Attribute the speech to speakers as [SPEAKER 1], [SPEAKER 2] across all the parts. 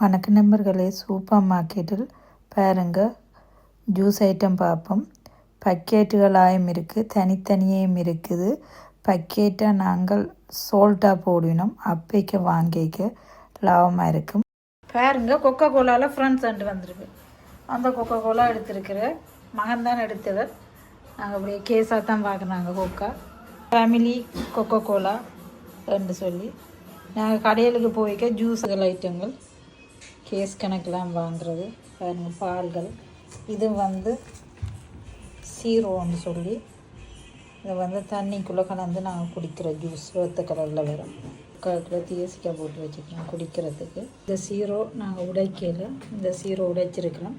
[SPEAKER 1] வணக்க நண்பர்களே சூப்பர் மார்க்கெட்டில் பாருங்கள் ஜூஸ் ஐட்டம் பார்ப்போம். பக்கெட்டுகளாயும் இருக்குது தனித்தனியும் இருக்குது. பக்கெட்டை நாங்கள் சோல்ட்டாக போடணும் அப்பைக்க வாங்கிக்க. லாபமாக இருக்கும். பாருங்க கொக்கோ கோலாவில் ஃப்ரெண்ட்ஸ் அண்டு வந்திருக்கு. அந்த கொக்கோ கோலா எடுத்திருக்கிற மகன் தான் எடுத்தவர். நாங்கள் அப்படியே கேஸாக தான் பார்க்குறாங்க கொக்கா. ஃபேமிலி கொக்கோ கோலா என்று சொல்லி. நாங்கள் கடையிலுக்கு போய்க்க ஜூஸுகள் ஐட்டங்கள். கேஸ் கணக்கெலாம் வாங்குறது பாருங்க பால்கள். இது வந்து சீரோன்னு சொல்லி இது வந்து தண்ணிக்குள்ளே கலந்து நாங்கள் குடிக்கிற ஜூஸ் ரோத்த கலரில் வரும் கலரில் தேசிக்காய் போட்டு வச்சுக்கிறோம் குடிக்கிறதுக்கு. இந்த சீரோ நாங்கள் உடைக்கல. இந்த சீரோ உடைச்சிருக்கிறோம்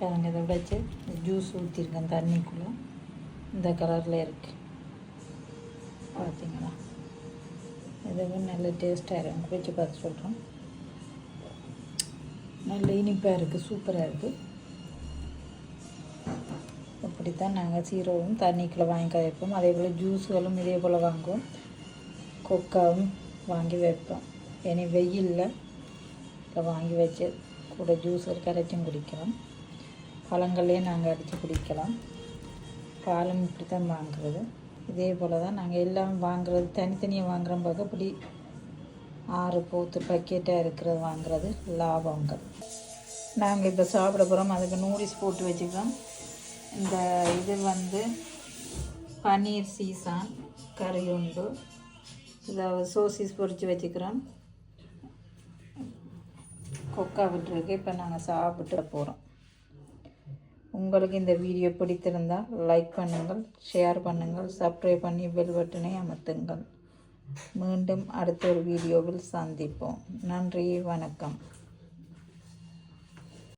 [SPEAKER 1] பாருங்க இதை உடைச்சி ஜூஸ் ஊற்றிருக்கேன் தண்ணிக்குள்ளே. இந்த கலரில் இருக்குது பார்த்தீங்களா இதுவும் நல்ல டேஸ்ட்டாக இருக்கும் குடிச்சு பார்த்து சொல்கிறோம் நல்ல இனிப்பாக இருக்குது சூப்பராக இருக்குது இப்படி தான் நாங்கள் சீரோவும் தண்ணிக்குள்ளே வாங்கி வைப்போம் அதே போல் ஜூஸுகளும் இதே போல் வாங்குவோம். கொக்காவும் வாங்கி வைப்போம். இனி வெயிலில் இதை வாங்கி வச்சு கூட ஜூஸ் கரைச்சும் குடிக்கலாம். பழங்கள்லேயும் நாங்கள் அடித்து குடிக்கலாம். பாலும் இப்படி தான் வாங்குறது. இதே போல் தான் நாங்கள் எல்லாம் வாங்குறது தனித்தனியாக வாங்குறோம் பார்க்க இப்படி ஆறு பூத்து பக்கெட்டாக இருக்கிறது வாங்குறது லாபங்கள். நாங்கள் இப்போ சாப்பிட போகிறோம் அதுக்கு நூடில்ஸ் போட்டு வச்சுக்கிறோம் இந்த இது வந்து பன்னீர் சீசான் கறி உண்டு. இதை சோசிஸ் பொரித்து வச்சுக்கிறோம். கொக்கா விட்டுருக்கு. இப்போ நாங்கள் சாப்பிட்டு போகிறோம் உங்களுக்கு இந்த வீடியோ பிடித்திருந்தால் லைக் பண்ணுங்கள் ஷேர் பண்ணுங்கள் சப்ஸ்கிரைப் பண்ணி பெல் பட்டனை அமர்த்துங்கள். மீண்டும் அடுத்த ஒரு வீடியோவில் சந்திப்போம். நன்றி வணக்கம்.